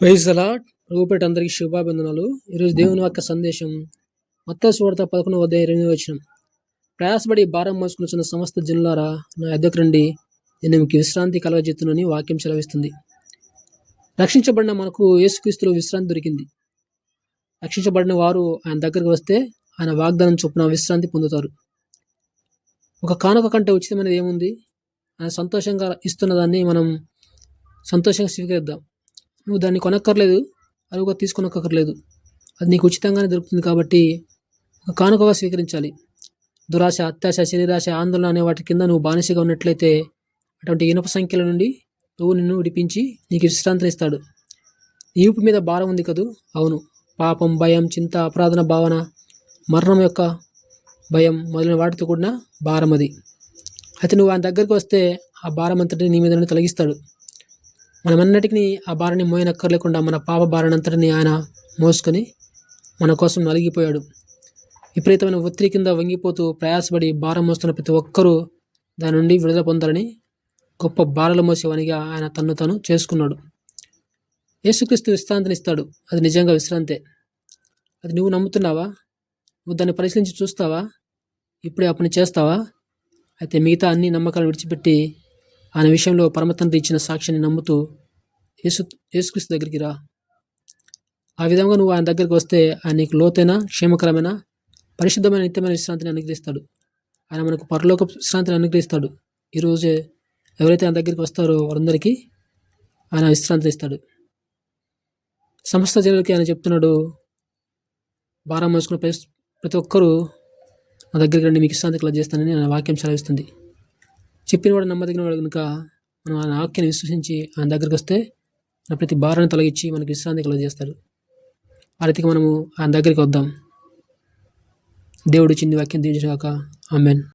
Praise allot ప్రభుపేట అందరికీ శుభాభిందనాలు ఈరోజు దేవుని యొక్క సందేశం మొత్తం సువార్త పదకొండు వద్ద ఇరవై వచ్చిన ప్రయాసపడి భారం మోసుకున్న సమస్త జనులారా నా ఎద్దకు రండి. నేను మీకు విశ్రాంతి కలగజెత్తునని వాక్యం సెలవిస్తుంది. రక్షించబడిన మనకు యేసుక్రీస్తులో విశ్రాంతి దొరికింది. రక్షించబడిన వారు ఆయన దగ్గరకు వస్తే ఆయన వాగ్దానం చొప్పున విశ్రాంతి పొందుతారు. ఒక కానుక కంటే ఉచితమైనది ఏముంది? ఆయన సంతోషంగా ఇస్తున్న దాన్ని మనం సంతోషంగా స్వీకరిద్దాం. నువ్వు దాన్ని కొనక్కర్లేదు. అరువుగా తీసుకొనక్కర్లేదు. అది నీకు ఉచితంగానే దొరుకుతుంది కాబట్టి ఒక కానుకగా స్వీకరించాలి. దురాశ అత్యాశ శరీరాశ ఆందోళన అనే వాటి కింద నువ్వు బానిసగా ఉన్నట్లయితే అటువంటి ఇనుప సంఖ్యల నుండి నువ్వు నిన్ను విడిపించి నీకు విశ్రాంతిని ఇస్తాడు. ఈపు మీద భారం ఉంది కదూ? అవును. పాపం భయం చింత అపరాధన భావన మరణం యొక్క భయం మొదలైన వాటితో కూడిన భారం అది. అయితే నువ్వు ఆయన దగ్గరికి వస్తే ఆ భారం అంతటి నీ మీద తొలగిస్తాడు. మనమన్నటికీ ఆ భారాన్ని మోయనక్కర్లేకుండా మన పాప భారానంతటిని ఆయన మోసుకొని మన కోసం నలిగిపోయాడు. విపరీతమైన ఒత్తిడి కింద వంగిపోతూ ప్రయాసపడి భారం మోస్తున్న ప్రతి ఒక్కరూ దాని నుండి విడుదల పొందాలని గొప్ప భారాలు మోసేవానిగా ఆయన తన్ను తను చేసుకున్నాడు. యేసుక్రీస్తు విశ్రాంతిని ఇస్తాడు. అది నిజంగా విశ్రాంతే. అది నువ్వు నమ్ముతున్నావా? నువ్వు దాన్ని పరిశీలించి చూస్తావా? ఇప్పుడే ఆ పని చేస్తావా? అయితే మిగతా అన్ని నమ్మకాలు విడిచిపెట్టి ఆయన విషయంలో పరమతండ్రి ఇచ్చిన సాక్షిని నమ్ముతూ యేసు యేసుక్రీస్తు దగ్గరికి రా. ఆ విధంగా నువ్వు ఆయన దగ్గరికి వస్తే ఆయన నీకు లోతైన క్షేమకరమైన పరిశుద్ధమైన నిత్యమైన విశ్రాంతిని అనుగ్రహిస్తాడు. ఆయన మనకు పరలోక విశ్రాంతిని అనుగ్రహిస్తాడు. ఈరోజే ఎవరైతే ఆయన దగ్గరికి వస్తారో వారందరికీ ఆయన విశ్రాంతి ఇస్తాడు. సమస్త జనులకి ఆయన చెప్తున్నాడు భారం మోసుకున్న ప్రతి ఒక్కరూ నా దగ్గరికి రండి మీకు విశ్రాంతి కలగ చేస్తానని ఆయన వాక్యం సెలవిస్తుంది. చెప్పిన వాడు నమ్మదగిన వాడు కనుక మనం ఆయన వాక్యాన్ని విశ్వసించి ఆయన దగ్గరికి వస్తే ఆ ప్రతి భారాన్ని తొలగించి మనకి విశ్రాంతి కలుగజేస్తాడు ఆ రీతికి మనము ఆయన దగ్గరికి వద్దాం. దేవుడు చింది వాక్యం దీవించాక ఆమెన్.